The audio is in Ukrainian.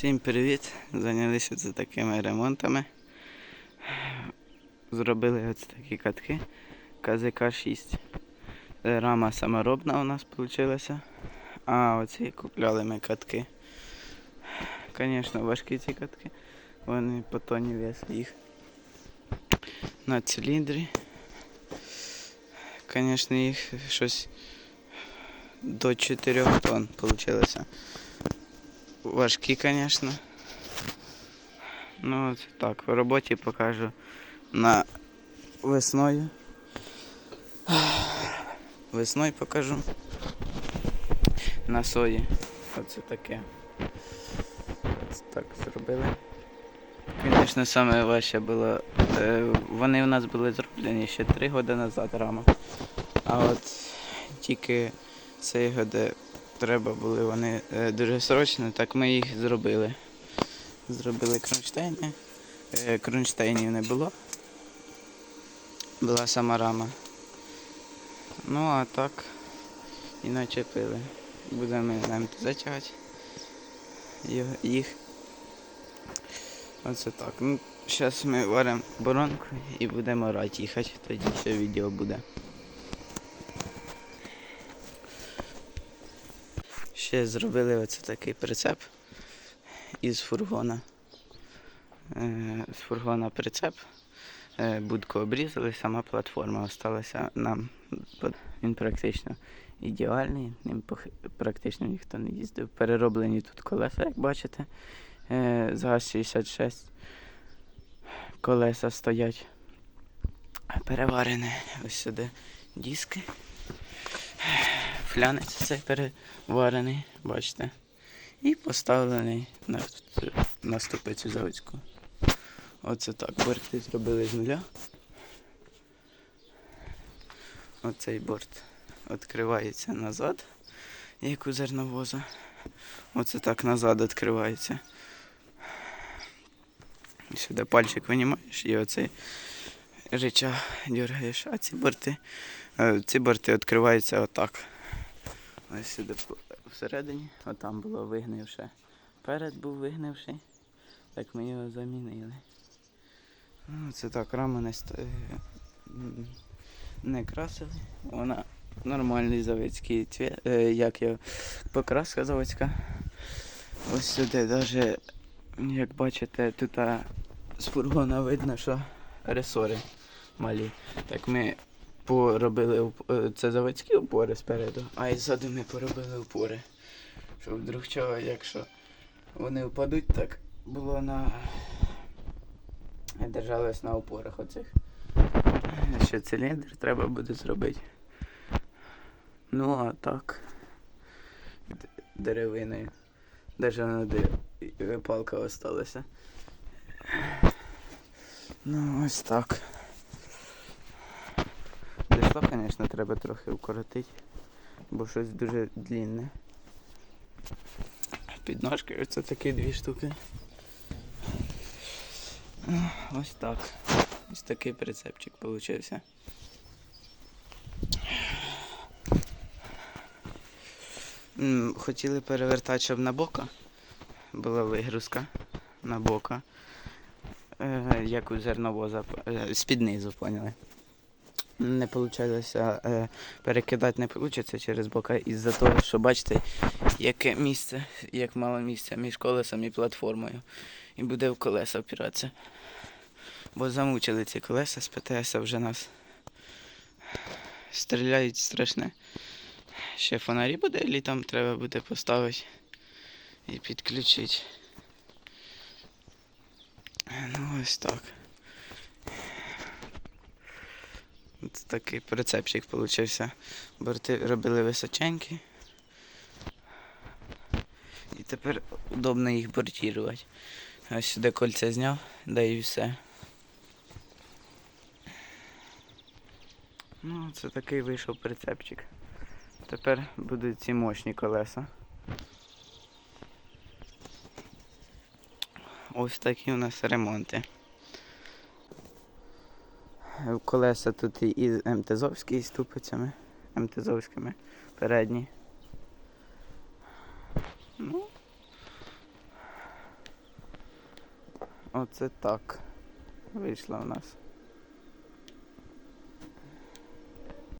Всім привіт! Зайнялися це такими ремонтами. Зробили ось такі катки КЗК-6. Е, Рама саморобна у нас вийшла. А оці купляли ми катки. Звісно, важкі ці катки. Вони по тоні вес їх. На циліндрі. Звісно, їх щось до 4 тонн вийшло. Важкі, звісно. Ну, от так, в роботі покажу на весною. Весною покажу. На сої. Оце таке. Оце так зробили. Звісно, саме важче було. е, Вони у нас були зроблені ще 3 роки назад рама. А от тільки цей год треба були вони е, дуже срочно, так ми їх зробили. Зробили кронштейни. Е, Кронштейнів не було. Була сама рама. Ну а так і начепили. Будемо нам затягати їх. Оце так. Ну, зараз ми варимо боронку і будемо рати їхати, тоді ще відео буде. Ще зробили оце такий прицеп із фургона. Е, З фургона прицеп. Е, Будку обрізали, сама платформа осталася нам. Він практично ідеальний, ним практично ніхто не їздив. Перероблені тут колеса, як бачите. Е, ЗАЗ-66 колеса стоять. Переварені ось сюди диски. Флянець цей переварений, бачите. І поставлений на, на ступицю заводську. Оце так. Борти зробили з нуля. Оцей борт відкривається назад, як у зерновоза. Оце так назад відкривається. Сюди пальчик винімаєш і оцей реча дергаєш. А ці борти, е, ці борти відкриваються отак. Ось сюди всередині, а там було вигнивше. Перед був вигнивший, так ми його замінили. Ну, це так, рама не, ст- е, не красили. Вона нормальний заводський цвіт, е, як його покраска заводська. Ось сюди навіть, як бачите, тут з фургона видно, що ресори малі. Так ми поробили е, це заводські опори спереду, а і ззаду ми поробили опори. Щоб вдруг чого, якщо вони впадуть, так було на. Держалось на опорах оцих. Ще циліндр треба буде зробити. Ну а так. Деревиною. Даже на де палка осталася. Ну ось так. Дешло, звісно, треба трохи укоротити, бо щось дуже длінне. Підножки оце такі дві штуки. Ось так. Ось такий прицепчик. М, Хотіли перевертати, щоб на бока була вигрузка на бока. Е, як у зерновоза е, з-під низу, поняли. Не вийшло е, перекидати не вийде через бока із-за того, що бачите, яке місце, як мало місця між колесом і платформою. І буде в колеса впиратися. Бо замучили ці колеса з ПТС вже нас. Стріляють страшне. Ще фонарі буде літом треба буде поставити і підключити. Ну ось так. Ось такий прицепчик получився. Борти робили височенькі. І тепер удобно їх бортувати. Ось сюди кольця зняв, да і все. Ну, це такий вийшов прицепчик. Тепер будуть ці мощні колеса. Ось такі у нас ремонти колеса тут із МТЗовські і з тупицями, МТЗовськими передні. Ну оце так вийшло в нас.